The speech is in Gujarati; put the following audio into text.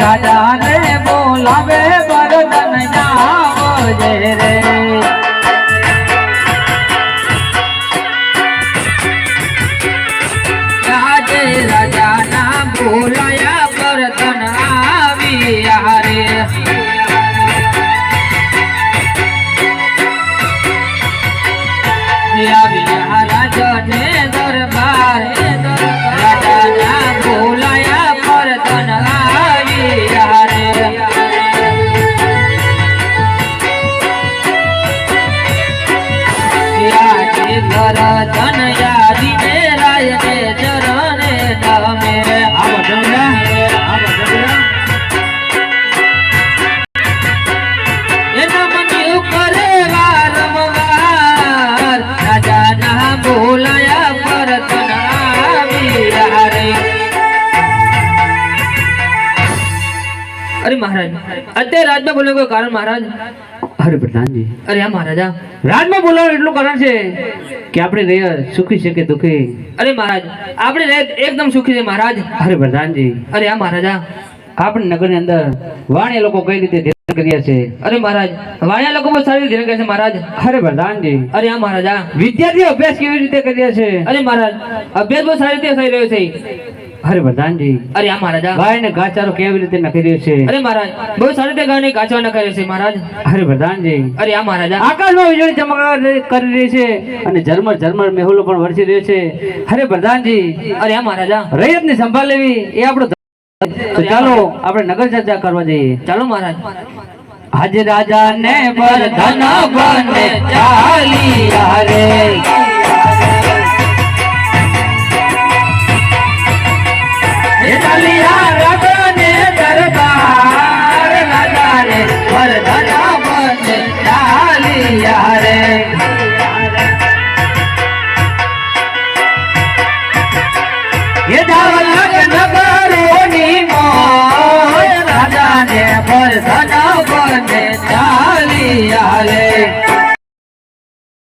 રાજા ને બોલાવે ભરત આવજે રે. આજે રાજા ના બોલાયા ભરતન આવ્યા રે. આવ્યા રાજાને દરબાર અરે મહારાજ અત્યારે રાજમાં બોલ્યો કોઈ કારણ મહારાજ? અરે પ્રધાનજી. અરે હા મહારાજા. રાજમાં બોલાવવાનું એટલું કારણ છે કે આપણે રહ્યા સુખી છે કે દુખી? અરે મહારાજ આપણે રહે એકદમ સુખી છે મહારાજ. અરે પ્રધાનજી. અરે હા મહારાજા. આપણે નગરની અંદર વાણિયા લોકો કઈ રીતે ધ્યાન કર્યા છે? અરે મહારાજ વાણિયા લોકો બહુ સારી ધ્યાન કરે છે મહારાજ. અરે પ્રધાનજી. અરે આ મહારાજા. વિદ્યાર્થીઓ અભ્યાસ કેવી રીતે કર્યા છે? અરે મહારાજ અભ્યાસ બહુ સારી રીતે થઈ રહ્યો છે. અરે પ્રધાનજી અરે આ મહારાજા. ગાય ને ગાચારો કેવી રીતે નખી રહ્યો છે? અરે મહારાજ બહુ સારી રીતે ગાય ને ન કરે છે મહારાજ. અરે પ્રધાનજી અરે આ મહારાજા. આકાશમાં વીજળી ચમકાવા કરી રહી છે અને ઝરમર ઝરમર મેહુલો પણ વરસી રહ્યો છે. અરે પ્રધાનજી અરે આ મહારાજા. રૈયતની સંભાળ લેવી એ આપણો. તો ચાલો આપણે નગર ચર્ચા કરવા જઈએ. ચાલો મહારાજ. આજ રાજા ને પર બને ચાલી રે. રાજા ને પર સદા બને ચાલી આલે.